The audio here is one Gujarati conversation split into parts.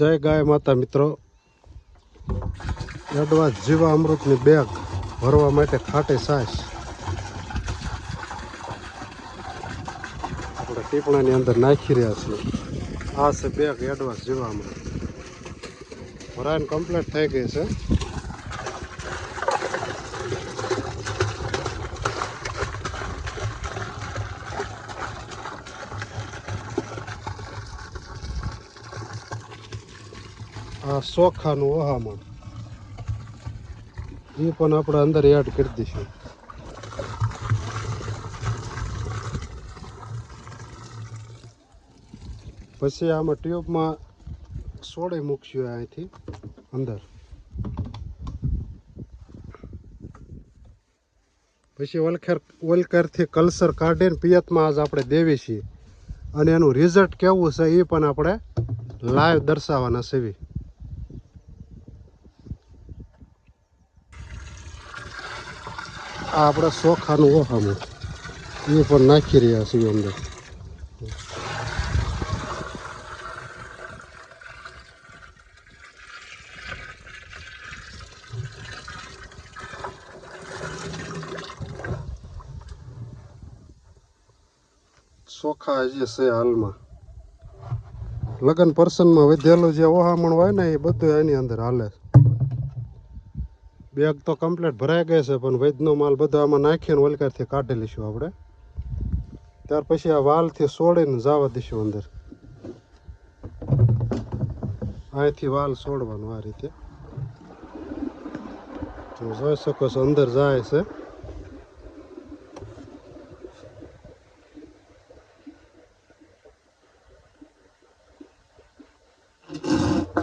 જય ગાય માતા મિત્રો. એડવાન્સ જીવા અમૃતની બેગ ભરવા માટે ખાટે સાસ. આપણે ટીપણાની અંદર નાખી રહ્યા છીએ આ છે બેગ એડવાન્સ જીવા અમૃત. ભરાઈને કમ્પ્લીટ થઈ ગઈ છે. આ ચોખાનું વહામણ. એ પણ આપણે અંદર એડ કરી દઈશું. પછી આમાં ટ્યુબમાં સોડે મૂકશું અહીંથી, અંદર. પછી વલખેર, વલખેરથી કલ્સર કાઢીને પિયતમાં આજ આપણે દેવી છીએ. અને એનું રિઝલ્ટ કેવું છે એ પણ આપણે લાઈવ દર્શાવવાના છે આ આપણે સોખાનું ઓહામું. એ પણ નાખી રહ્યા છીએ અંદર. ચોખા જે છે હાલમાં. લગ્ન પ્રસંગમાં વધેલું જે ઓહામણ હોય ને એ બધું એની અંદર હાલે બેગ તો કમ્પ્લીટ ભરાઈ ગઈ છે, પણ વૈદનો માલ બધો આમાં નાખીને ઓલકારથી કાઢી લઈશું આપણે. ત્યાર પછી આ વાલથી સોડીને જવા દઈશું અંદર. અહીંથી વાલ સોડવાનું આ રીતે. જોઈ શકો છો, અંદર જાય છે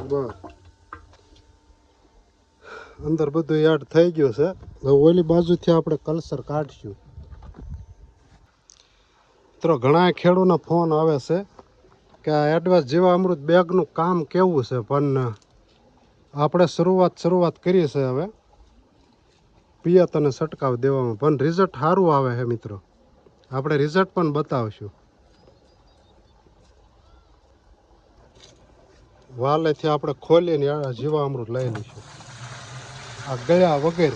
બસ અંદર બધું એડ થઈ ગયું છે. હવે ઓલી બાજુથી આપણે કલ્સર કાઢશું. મિત્રો ઘણા ખેડૂતના ફોન આવે છે કે આ એડવાન્સ જીવા અમૃત બેગનું કામ કેવું છે? પણ આપણે શરૂઆત શરૂઆત કરી છે હવે. પિયત અને છંટકાવ દેવામાં. પણ રિઝલ્ટ સારું આવે છે મિત્રો. આપણે રિઝલ્ટ પણ બતાવશું. વાલેથી આપણે ખોલીને આ જીવા અમૃત લઈ લઈશું. આ ગયા વગર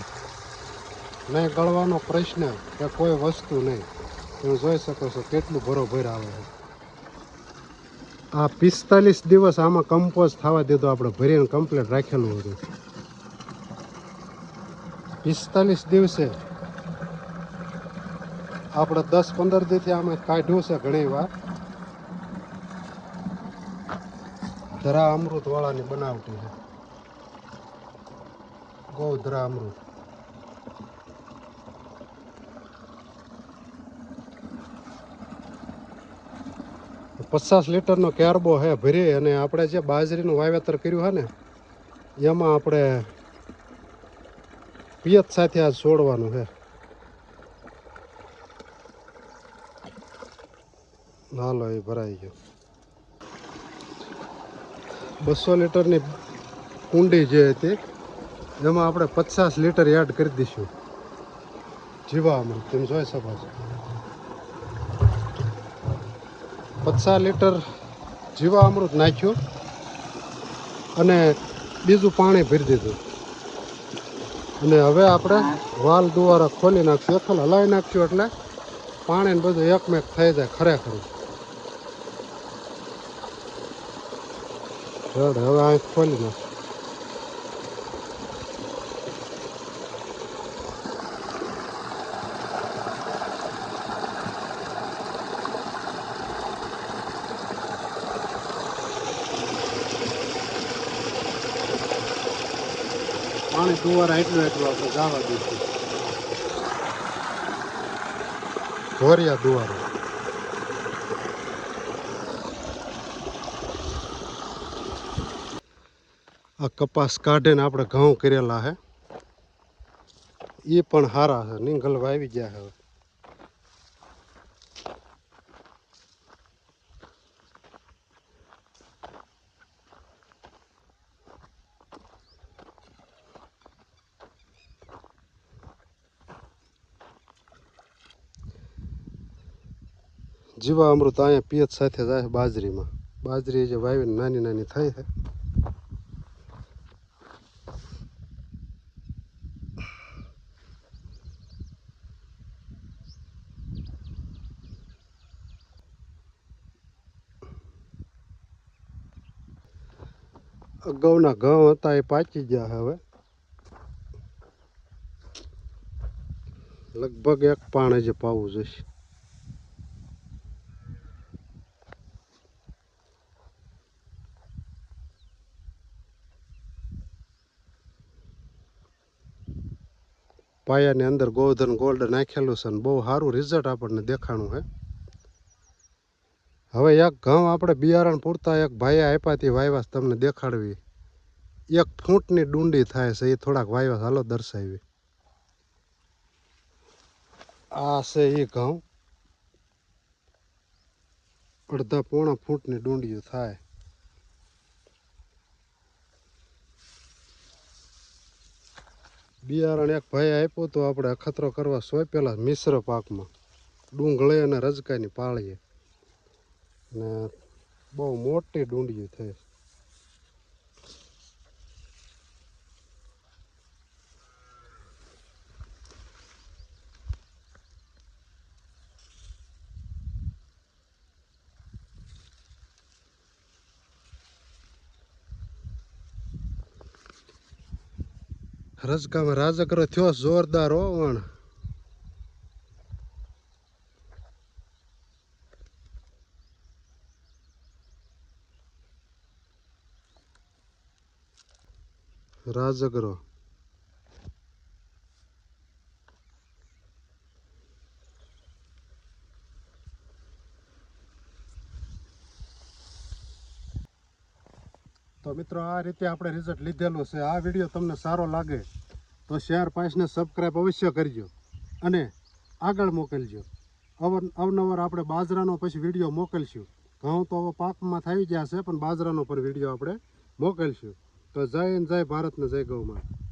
નહીં ગળવાનો પ્રશ્ન કે કોઈ વસ્તુ નહીં. તમે જોઈ શકો છો કેટલું બરોબર આવે છે. આ પિસ્તાલીસ દિવસ આમાં કમ્પોઝ થવા દીધો, આપણે ભરીને કમ્પ્લીટ રાખેલું હતું. પિસ્તાલીસ દિવસે આપણે દસ પંદર દીથી આમાં કાઢ્યું છે ઘણી વાર. ધરા અમૃત વાળાની બનાવટી છે. ગોધરા અમૃત પચાસ લીટરનો કેરબો હે, ભરી અને આપણે જે બાજરીનું વાવેતર કર્યું છે ને, એમાં આપણે પિયત સાથે આ છોડવાનું છે હાલો, એ ભરાઈ ગયો. બસો લીટરની કુંડી જે હતી એમાં આપણે પચાસ લીટર એડ કરી દઈશું. જીવામાં તમે જોઈ શકો છો. પચાસ લીટર જીવા અમૃત નાખ્યું અને બીજું પાણી ભરી દીધું. અને હવે આપણે વાલ દુવારા ખોલી નાખશું. એકલ હલાવી નાખશું એટલે પાણી ને બધું એકમેક થઈ જાય ખરેખર. હવે આ ખોલી નાખ પાણી દુવારા એટલું એટલું આપણે જવા દઈશું ધોરિયા દુવારા આ કપાસ કાઢીને આપણે ઘઉં કરેલા હે. એ પણ સારા છે નીંગલ વાવી ગયા હવે. જીવામૃત અહીંયા પિયત સાથે જાય બાજરીમાં. બાજરી જે વાવીને નાની નાની થાય છે. અગાઉના ઘઉં હતા એ પાચી ગયા હવે. લગભગ એક પાણે જ પાવું જોઈશે. પાયાની અંદર ગોવર્ધન ગોલ્ડ નાખેલું છે અને બહુ સારું રિઝલ્ટ આપણને દેખાણું છે. હવે એક ઘઉં આપણે બિયારણ પૂરતા એક ભાઈએ આપ્યાથી વાયવાસ તમને દેખાડવી. એક ફૂટની ડુંડી થાય છે, એ થોડાક વાયવાસ હાલો દર્શાવી. આ છે એ ઘઉં. અડધા પોણા ફૂટની ડુંડીઓ થાય. બિયારણ એક ભાઈ આપ્યો તો આપણે અખતરો કરવા સોંપેલા મિશ્ર પાકમાં. ડુંગળી અને રજકાની પાળીએ. ને બહુ મોટી ડુંડીયું થઈ. રજકામાં રાજકરો થયો જોરદાર હોવણ રાજગરો તો મિત્રો, આ રીતે આપણે રિઝલ્ટ લીધેલું છે. આ વીડિયો તમને સારો લાગે તો શેર પાસને સબસ્ક્રાઈબ અવશ્ય કરજો અને આગળ મોકલજો. અવર અવનવર આપણે બાજરાનો પછી વીડિયો મોકલશું. ઘઉં તો હવે પાકમાં થઈ ગયા છે, પણ બાજરાનો પણ વીડિયો આપણે મોકલશું. તો જય હિન્દ, જય ભારતને જય ગૌ માતા.